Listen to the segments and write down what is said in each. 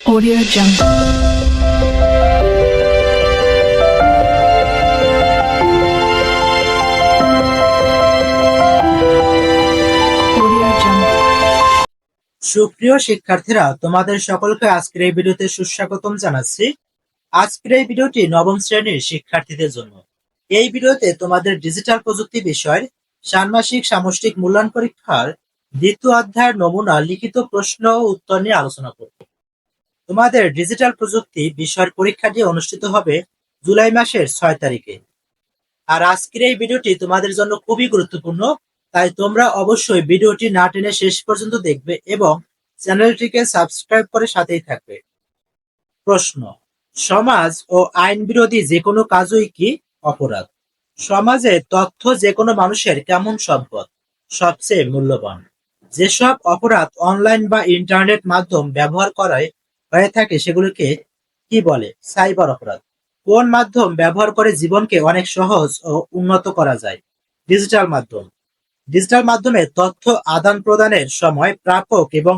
Audio Jungle. সুপ্রিয় শিক্ষার্থীরা, তোমাদের সকলকে আজকের এই ভিডিওতে সুস্বাগতম জানাচ্ছি। আজকের এই ভিডিওটি নবম শ্রেণির শিক্ষার্থীদের জন্য। এই ভিডিওতে তোমাদের ডিজিটাল প্রযুক্তি বিষয়ের ষান্মাসিক সামষ্টিক মূল্যায়ন পরীক্ষার দ্বিতীয় অধ্যায়ের নমুনা লিখিত প্রশ্ন ও উত্তর নিয়ে আলোচনা করব। তোমাদের ডিজিটাল প্রযুক্তি বিষয়ের পরীক্ষাটি অনুষ্ঠিত হবে জুলাই মাসের ছয় তারিখে। আর আজকের এই ভিডিওটি তোমাদের জন্য খুবই গুরুত্বপূর্ণ, তাই তোমরা অবশ্যই ভিডিওটি না টেনে শেষ পর্যন্ত দেখবে এবং চ্যানেলটিকে সাবস্ক্রাইব করে সাথেই থাকবে। প্রশ্ন, সমাজ ও আইন বিরোধী যে কোনো কাজই কি অপরাধ? সমাজে তথ্য যে কোনো মানুষের কেমন সম্পদ? সবচেয়ে মূল্যবান। যেসব অপরাধ অনলাইন বা ইন্টারনেট মাধ্যম ব্যবহার করায় হয়ে থাকে সেগুলোকে কি বলে? সাইবার অপরাধ। কোন মাধ্যম ব্যবহার করে জীবনকে অনেক সহজ ও উন্নত করা যায়? ডিজিটাল মাধ্যম। ডিজিটাল মাধ্যমে তথ্য আদান প্রদানের সময় প্রাপক এবং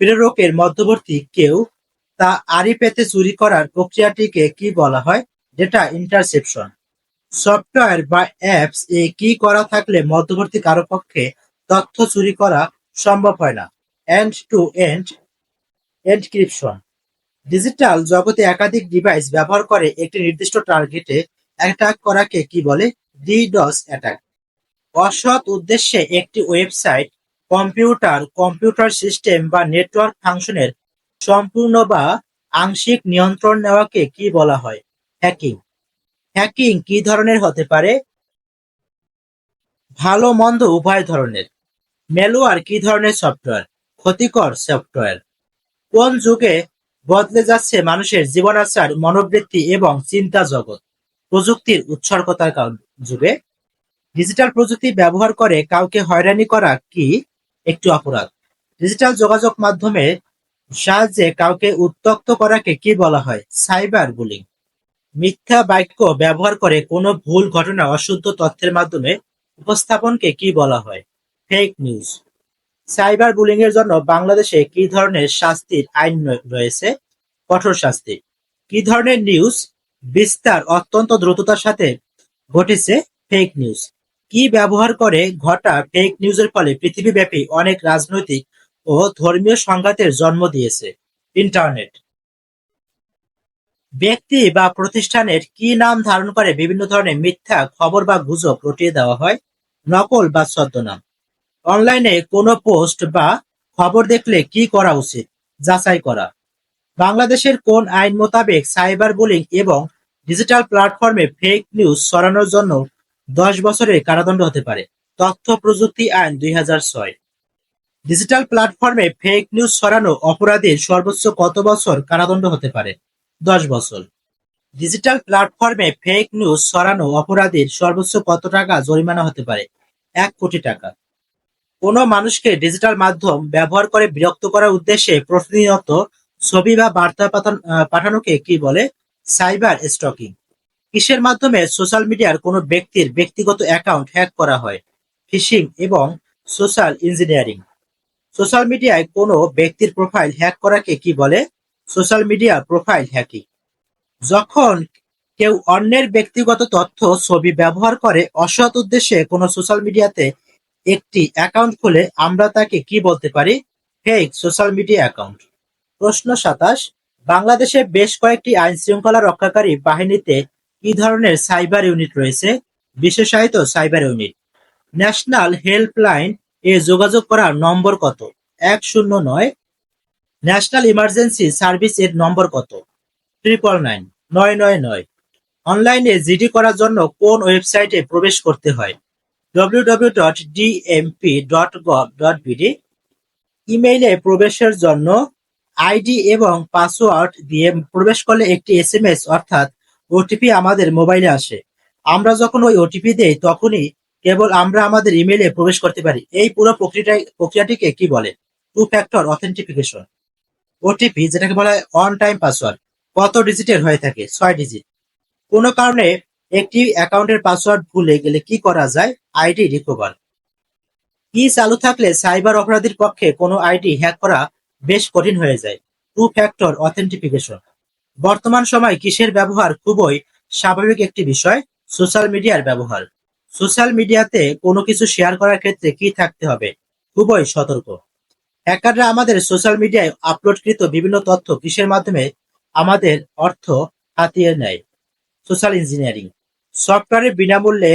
প্রেরকের মধ্যবর্তী কেউ তা আড়ি পেতে চুরি করার প্রক্রিয়াটিকে কি বলা হয়? Data interception. সফটওয়্যার বা অ্যাপস এ কি করা থাকলে মধ্যবর্তী কারও পক্ষে তথ্য চুরি করা সম্ভব হয় না? End to end. Encryption. Digital জগতে একাধিক ডিভাইস ব্যবহার করে একটি নির্দিষ্ট টার্গেটে অ্যাটাক করাকে কি বলে? ডিডস অ্যাটাক অসৎ উদ্দেশ্যে একটি ওয়েবসাইট কম্পিউটার কম্পিউটার সিস্টেম বা নেটওয়ার্ক ফাংশনের সম্পূর্ণ বা আংশিক নিয়ন্ত্রণ নেওয়াকে কি বলা হয়? হ্যাকিং হ্যাকিং কি ধরনের হতে পারে? ভালো, মন্দ, উভয় ধরনের। ম্যালওয়্যার কি ধরনের সফটওয়্যার ক্ষতিকর সফটওয়্যার কোন যুগে বদলে যাচ্ছে মানুষের জীবনাচার মনোবৃত্তি এবং চিন্তা জগৎ। প্রযুক্তির উৎসর্গতার যুগে ডিজিটাল প্রযুক্তি ব্যবহার করে কাউকে হয়রানি করা কি একটি অপরাধ? ডিজিটাল যোগাযোগ মাধ্যমে সাহায্যে কাউকে উত্তক্ত করাকে কি বলা হয়? Cyber bullying. মিথ্যা বাক্য ব্যবহার করে কোনো ভুল ঘটনা, অশুদ্ধ তথ্যের মাধ্যমে উপস্থাপনকে কি বলা হয়? Fake news. সাইবার বুলিং এর জন্য বাংলাদেশে কি ধরনের শাস্তির আইন রয়েছে? কঠোর শাস্তি। কি ধরনের নিউজ বিস্তার অত্যন্ত দ্রুততার সাথে ঘটেছে ফেক নিউজ কি ব্যবহার করে ঘটা ফেক নিউজের ফলে পৃথিবীব্যাপী অনেক রাজনৈতিক ও ধর্মীয় সংঘাতের জন্ম দিয়েছে? ইন্টারনেট ব্যক্তি বা প্রতিষ্ঠানের কি নাম ধারণ করে বিভিন্ন ধরনের মিথ্যা খবর বা গুজব রটিয়ে দেওয়া হয়? নকল বা ছদ্মনাম। অনলাইনে কোনো পোস্ট বা খবর দেখলে কি করা উচিত? যাচাই করা। বাংলাদেশের কোন আইন মোতাবেক সাইবার বুলিং এবং ডিজিটাল প্ল্যাটফর্মে ফেক নিউজ ছড়ানোর জন্য দশ বছরের কারাদণ্ড হতে পারে? তথ্য প্রযুক্তি আইন দুই হাজার ছয়। ডিজিটাল প্ল্যাটফর্মে ফেক নিউজ ছড়ানো অপরাধীর সর্বোচ্চ কত বছর কারাদণ্ড হতে পারে? দশ বছর। ডিজিটাল প্ল্যাটফর্মে ফেক নিউজ ছড়ানো অপরাধীর সর্বোচ্চ কত টাকা জরিমানা হতে পারে? এক কোটি টাকা। কোনো মানুষকে ডিজিটাল মাধ্যম ব্যবহার করে বিরক্ত করার উদ্দেশ্যে প্রতিনিয়ত ছবি বা বার্তা পাঠান- পাঠানোকে কি বলে? সাইবার স্টকিং কিসের মাধ্যমে সোশ্যাল মিডিয়ার কোনো ব্যক্তির ব্যক্তিগত অ্যাকাউন্ট হ্যাক করা হয়? ফিশিং এবং সোশ্যাল ইঞ্জিনিয়ারিং সোশ্যাল মিডিয়ায় কোনো ব্যক্তির প্রোফাইল হ্যাক করাকে কি বলে? সোশ্যাল মিডিয়া প্রোফাইল হ্যাকিং যখন কেউ অন্যের ব্যক্তিগত তথ্য, ছবি ব্যবহার করে অসৎ উদ্দেশ্যে কোনো সোশ্যাল মিডিয়াতে একটি অ্যাকাউন্ট খুলে আমরা তাকে কি বলতে পারি? Fake social media account. প্রশ্ন সাতাশ, বাংলাদেশে বেশ কয়েকটি আইন শৃঙ্খলা রক্ষাকারী বাহিনীতে কি ধরনের সাইবার ইউনিট রয়েছে? বিশেষায়িত সাইবার ইউনিট। ন্যাশনাল হেল্পলাইন এ যোগাযোগ করার নম্বর কত? এক শূন্য নয়। ন্যাশনাল ইমার্জেন্সি সার্ভিস এর নম্বর কত? ট্রিপল নাইন, নয় নয় নয়। অনলাইনে জিডি করার জন্য কোন ওয়েবসাইটে প্রবেশ করতে হয়? www.dmp.gov.bd ইমেইলে প্রবেশের জন্য আইডি এবং পাসওয়ার্ড দিয়ে প্রবেশ করলে একটি এসএমএস অর্থাৎ ওটিপি আমাদের মোবাইলে আসে। আমরা যখন ওই ওটিপি দেই, তখনই কেবল আমরা আমাদের ইমেইলে প্রবেশ করতে পারি। এই পুরো প্রক্রিয়াটাই প্রক্রিয়াটিকে কি বলে? টু ফ্যাক্টর অথেন্টিফিকেশন ওটিপি যেটাকে বলা হয় অন টাইম পাসওয়ার্ড কত ডিজিটের হয়ে থাকে? ছয় ডিজিট কোনো কারণে একটি অ্যাকাউন্টের পাসওয়ার্ড ভুলে গেলে কি করা যায়? ID recover. কি চালু থাকলে সাইবার অপরাধীর পক্ষে কোনো আইডি হ্যাক করা বেশ কঠিন হয়ে যায়? Two factor authentication. বর্তমান সময় কিসের ব্যবহার খুবই স্বাভাবিক একটি বিষয়? সোশ্যাল মিডিয়ার ব্যবহার। সোশ্যাল মিডিয়াতে কোনো কিছু শেয়ার করার ক্ষেত্রে কি থাকতে হবে? খুবই সতর্ক। হ্যাকাররা আমাদের সোশ্যাল মিডিয়ায় আপলোডকৃত বিভিন্ন তথ্য কিসের মাধ্যমে আমাদের অর্থ হাতিয়ে নেয়? Social engineering. সফটওয়্যারের বিনামূল্যে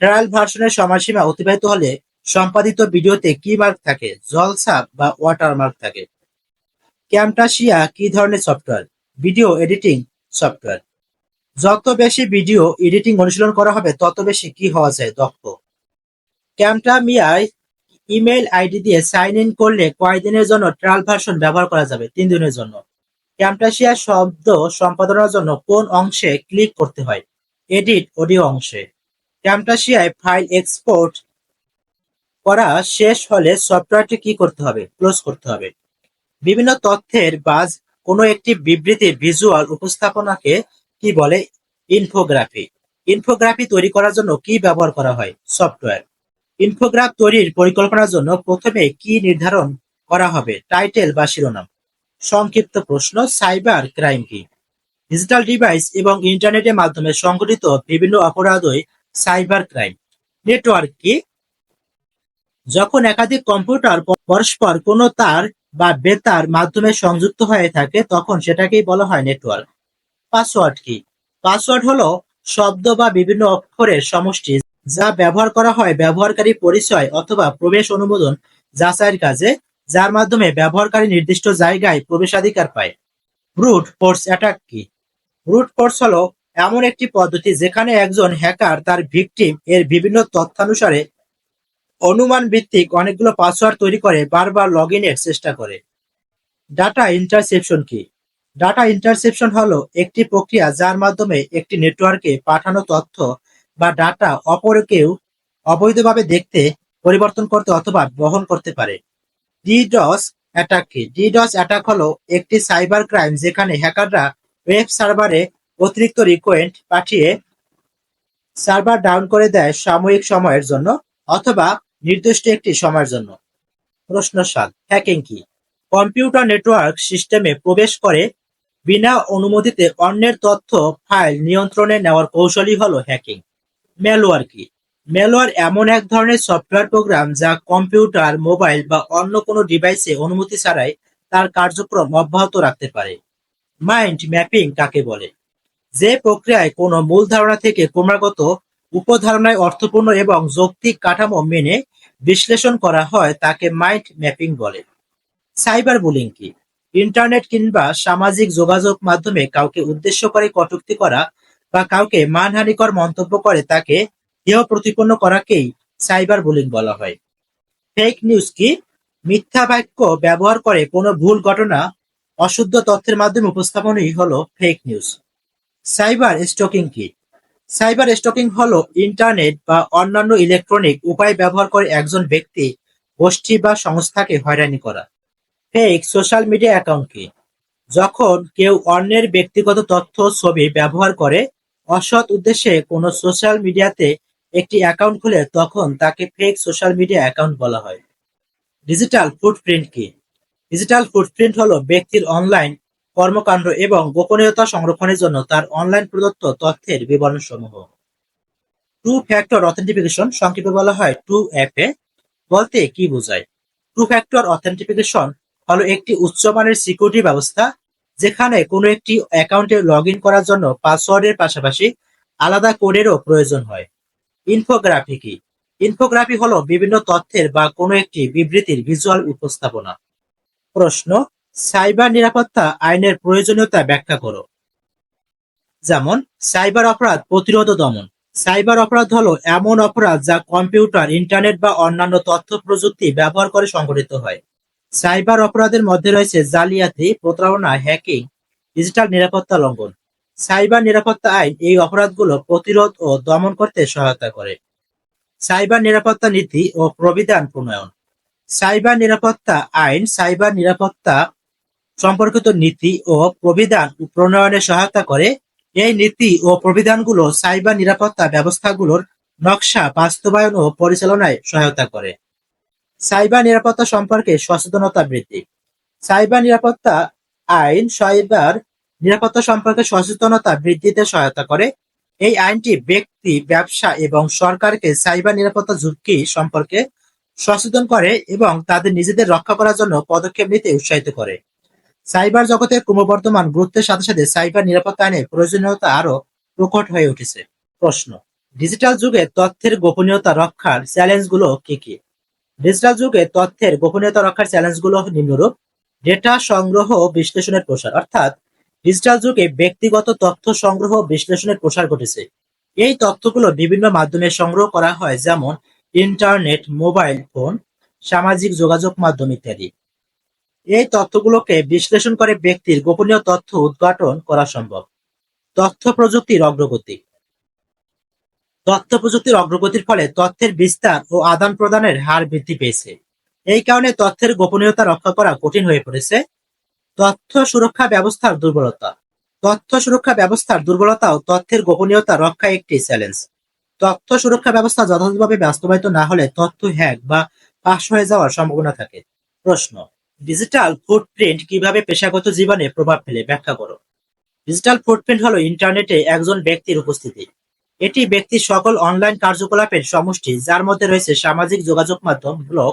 ট্রায়াল ভার্সনের সময়সীমা অতিবাহিত হলে সম্পাদিত ভিডিওতে কি মার্ক থাকে? জলসাপ বা ওয়াটারমার্ক থাকে? ক্যামটাশিয়া কি ধরনের সফটওয়্যার ভিডিও এডিটিং সফটওয়্যার যত বেশি ভিডিও এডিটিং অনুশীলন করা হবে, তত বেশি কি হওয়া যায়? দক্ষ। ক্যামটামিয়ায় ইমেল আইডি দিয়ে সাইন ইন করলে কয়দিনের জন্য ট্রায়াল ভার্সন ব্যবহার করা যাবে? তিন দিনের জন্য। ক্যামটাশিয়া শব্দ সম্পাদনার জন্য কোন অংশে ক্লিক করতে হয়? এডিট অডিও অংশে ক্যামটাশিয়ায় ফাইল এক্সপোর্ট করা শেষ হলে সফটওয়্যারটি কি করতে হবে? ক্লোজ করতে হবে। বিভিন্ন তথ্যের বাজ কোনো একটি বিবৃতির ভিজুয়াল উপস্থাপনাকে কি বলে? ইনফোগ্রাফি। ইনফোগ্রাফি তৈরি করার জন্য কি ব্যবহার করা হয়? সফটওয়্যার। ইনফোগ্রাফ তৈরির পরিকল্পনার জন্য প্রথমে কি নির্ধারণ করা হবে? টাইটেল বা শিরোনাম। সংক্ষিপ্ত প্রশ্ন, সাইবার ক্রাইম কি? ডিজিটাল ডিভাইস এবং ইন্টারনেটের মাধ্যমে সংঘটিত বিভিন্ন অপরাধই সাইবার ক্রাইম নেটওয়ার্ক কি? যখন একাধিক কম্পিউটার পরস্পর কোনো তার বা বেতার মাধ্যমে সংযুক্ত হয়ে থাকে, তখন সেটাকেই বলা হয় নেটওয়ার্ক পাসওয়ার্ড কি? পাসওয়ার্ড হলো শব্দ বা বিভিন্ন অক্ষরের সমষ্টি যা ব্যবহার করা হয় ব্যবহারকারী পরিচয় অথবা প্রবেশ অনুমোদন যাচাইয়ের কাজে, যার মাধ্যমে ব্যবহারকারী নির্দিষ্ট জায়গায় প্রবেশাধিকার পায়। ব্রুট ফোর্স অ্যাটাক কি? ব্রুট ফোর্স হলো এমন একটি পদ্ধতি যেখানে একজন হ্যাকার তার ভিকটিম এর বিভিন্ন তথ্যানুসারে অনুমান ভিত্তিক অনেকগুলো পাসওয়ার্ড তৈরি করে, বারবার লগ ইনের চেষ্টা করে। ডাটা ইন্টারসেপশন কি? ডাটা ইন্টারসেপশন হলো একটি প্রক্রিয়া যার মাধ্যমে একটি নেটওয়ার্কে পাঠানো তথ্য বা ডাটা অপর কেউ অবৈধভাবে দেখতে, পরিবর্তন করতে অথবা বহন করতে পারে। ডিডস অ্যাটাক কি? ডিডস অ্যাটাক হলো একটি সাইবার ক্রাইম যেখানে হ্যাকাররা ওয়েব সার্ভারে অতিরিক্ত রিকোয়েন্ট পাঠিয়ে সার্ভার ডাউন করে দেয় সাময়িক সময়ের জন্য অথবা নির্দিষ্ট একটি সময়ের জন্য। প্রশ্ন সাত হ্যাকিং কি? কম্পিউটার নেটওয়ার্ক সিস্টেমে প্রবেশ করে বিনা অনুমতিতে অন্যের তথ্য ফাইল নিয়ন্ত্রণে নেওয়ার কৌশলই হলো হ্যাকিং ম্যালওয়্যার কি? ম্যালওয়্যার এমন এক ধরনের সফটওয়্যার প্রোগ্রাম যা কম্পিউটার মোবাইল বা অন্য কোনো ডিভাইসে অনুমতি ছাড়াই তার কার্যক্রম অব্যাহত রাখতে পারে। মাইন্ড ম্যাপিং কাকে বলে? যে প্রক্রিয়ায় কোনো মূল ধারণা থেকে ক্রমাগত উপধারণায় অর্থপূর্ণ এবং যৌক্তিক কাঠামো মেনে বিশ্লেষণ করা হয় তাকে মাইন্ড ম্যাপিং বলে। সাইবার বুলিং কি? ইন্টারনেট কিংবা সামাজিক যোগাযোগ মাধ্যমে কাউকে উদ্দেশ্য করে কটূক্তি করা বা কাউকে মানহানিকর মন্তব্য করে তাকে হেয় প্রতিপন্ন করাকেই সাইবার বুলিং বলা হয়। ফেক নিউজ কি? মিথ্যা বাক্য ব্যবহার করে কোনো ভুল ঘটনা অশুদ্ধ তথ্যের মাধ্যমে উপস্থাপনই হলো ফেক নিউজ সাইবার স্টকিং কি সাইবার স্টকিং হলো ইন্টারনেট বা অন্যান্য ইলেকট্রনিক উপায় ব্যবহার করে একজন ব্যক্তি, গোষ্ঠী বা সংস্থাকে হয়রানি করা। ফেক সোশ্যাল মিডিয়া অ্যাকাউন্ট কি যখন কেউ অন্যের ব্যক্তিগত তথ্য, ছবি ব্যবহার করে, অসৎ উদ্দেশ্যে কোনো সোশ্যাল মিডিয়াতে একটি অ্যাকাউন্ট খুলে, তখন তাকে ফেক সোশ্যাল মিডিয়া অ্যাকাউন্ট বলা হয়। ডিজিটাল ফুটপ্রিন্ট কি ডিজিটাল ফুটপ্রিন্ট হলো ব্যক্তির অনলাইন কর্মকাণ্ড এবং গোপনীয়তা সংরক্ষণের জন্য তার অনলাইন প্রদত্ত তথ্যের বিবরণ সমূহ টু ফ্যাক্টর অথেন্টিফিকেশন সংক্ষেপে বলা হয় টু এফএ বলতে কি বোঝায়? টু ফ্যাক্টর অথেন্টিফিকেশন হলো একটি উচ্চমানের সিকিউরিটি ব্যবস্থা, যেখানে কোনো একটি অ্যাকাউন্টে লগ করার জন্য পাসওয়ার্ডের পাশাপাশি আলাদা কোডেরও প্রয়োজন হয়। ইনফোগ্রাফি কি? ইনফোগ্রাফি হলো বিভিন্ন তথ্যের বা কোনো একটি বিবৃতির ভিজুয়াল উপস্থাপনা। প্রশ্ন, সাইবার নিরাপত্তা আইনের প্রয়োজনীয়তা ব্যাখ্যা করো। যেমন, সাইবার অপরাধ প্রতিরোধ দমন। সাইবার অপরাধ হলো এমন অপরাধ যা কম্পিউটার, ইন্টারনেট বা অন্যান্য তথ্য প্রযুক্তি ব্যবহার করে সংঘটিত হয়। সাইবার অপরাধের মধ্যে রয়েছে জালিয়াতি, প্রতারণা, হ্যাকিং, ডিজিটাল নিরাপত্তা লঙ্ঘন। সাইবার নিরাপত্তা আইন এই অপরাধগুলো প্রতিরোধ ও দমন করতে সহায়তা করে। সাইবার নিরাপত্তা নীতি ও প্রবিধান প্রণয়ন। সাইবার নিরাপত্তা আইন, সাইবার নিরাপত্তা সম্পর্কিত নীতি ও প্রবিধান প্রণয়নে সহায়তা করে। এই নীতি ও প্রবিধানগুলো সাইবার নিরাপত্তা ব্যবস্থাগুলোর নকশা, বাস্তবায়ন ও পরিচালনায় সহায়তা করে। সাইবার নিরাপত্তা সম্পর্কে সচেতনতা বৃদ্ধি। সাইবার নিরাপত্তা আইন সাইবার নিরাপত্তা সম্পর্কে সচেতনতা বৃদ্ধিতে সহায়তা করে। এই আইনটি ব্যক্তি, ব্যবসা এবং সরকারকে সাইবার নিরাপত্তা ঝুঁকি সম্পর্কে সচেতন করে এবং তাদের নিজেদের রক্ষা করার জন্য পদক্ষেপ নিতে উৎসাহিত করে। সাইবার জগতের ক্রমবর্ধমান গুরুত্বের সাথে সাথে সাইবার নিরাপত্তা আইনের প্রয়োজনীয়তা আরও প্রকট হয়ে উঠেছে। প্রশ্ন, ডিজিটাল যুগে তথ্যের গোপনীয়তা রক্ষার চ্যালেঞ্জগুলো কি কি? ডিজিটাল যুগে তথ্যের গোপনীয়তা রক্ষার চ্যালেঞ্জগুলো নিম্নরূপ। ডেটা সংগ্রহ বিশ্লেষণের প্রসার, অর্থাৎ ডিজিটাল যুগে ব্যক্তিগত তথ্য সংগ্রহ বিশ্লেষণের প্রসার ঘটেছে। এই তথ্যগুলো বিভিন্ন মাধ্যমে সংগ্রহ করা হয়, যেমন ইন্টারনেট, মোবাইল ফোন, সামাজিক যোগাযোগ মাধ্যম ইত্যাদি। এই তথ্যগুলোকে বিশ্লেষণ করে ব্যক্তির গোপনীয় তথ্য উদ্ঘাটন করা সম্ভব। তথ্য প্রযুক্তির অগ্রগতি। তথ্য প্রযুক্তির অগ্রগতির ফলে তথ্যের বিস্তার ও আদান প্রদানের হার বৃদ্ধি পেয়েছে। এই কারণে তথ্যের গোপনীয়তা রক্ষা করা কঠিন হয়ে পড়েছে। তথ্য সুরক্ষা ব্যবস্থার দুর্বলতা। তথ্য সুরক্ষা ব্যবস্থার দুর্বলতা ও তথ্যের গোপনীয়তা রক্ষা একটি চ্যালেঞ্জ। তথ্য সুরক্ষা ব্যবস্থা যথাযথভাবে বাস্তবায়িত না হলে তথ্য হ্যাক বা পাশ হয়ে যাওয়ার সম্ভাবনা থাকে। প্রশ্ন ডিজিটাল ফুটপ্রিন্ট কীভাবে পেশাগত জীবনে প্রভাব ফেলে? ব্যাখ্যা করো। ডিজিটাল ফুটপ্রিন্ট হলো ইন্টারনেটে একজন ব্যক্তির উপস্থিতি। এটি ব্যক্তির সকল অনলাইন কার্যকলাপের সমষ্টি, যার মধ্যে রয়েছে সামাজিক যোগাযোগ মাধ্যম ব্লগ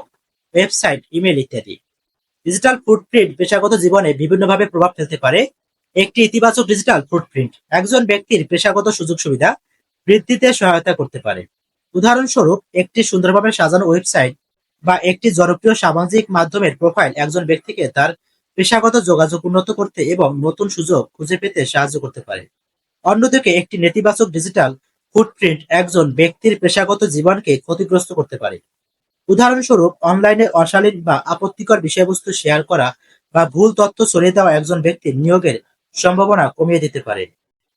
ওয়েবসাইট ইমেল ইত্যাদি। ডিজিটাল ফুটপ্রিন্ট পেশাগত জীবনে বিভিন্নভাবে প্রভাব ফেলতে পারে। একটি ইতিবাচক ডিজিটাল ফুটপ্রিন্ট একজন ব্যক্তির পেশাগত সুযোগ সুবিধা বৃদ্ধিতে সহায়তা করতে পারে। উদাহরণস্বরূপ, একটি সুন্দরভাবে সাজানো ওয়েবসাইট বা একটি জনপ্রিয় সামাজিক মাধ্যমের প্রোফাইল একজন ব্যক্তিকে তার পেশাগত যোগাযোগ উন্নত করতে এবং নতুন সুযোগ খুঁজে পেতে সাহায্য করতে পারে। অন্যদিকে, একটি নেতিবাচক ডিজিটাল ফুটপ্রিন্ট একজন ব্যক্তির পেশাগত জীবনকে ক্ষতিগ্রস্ত করতে পারে। উদাহরণস্বরূপ, অনলাইনে অশালীন বা আপত্তিকর বিষয়বস্তু শেয়ার করা বা ভুল তথ্য ছড়িয়ে দেওয়া একজন ব্যক্তির নিয়োগের সম্ভাবনা কমিয়ে দিতে পারে।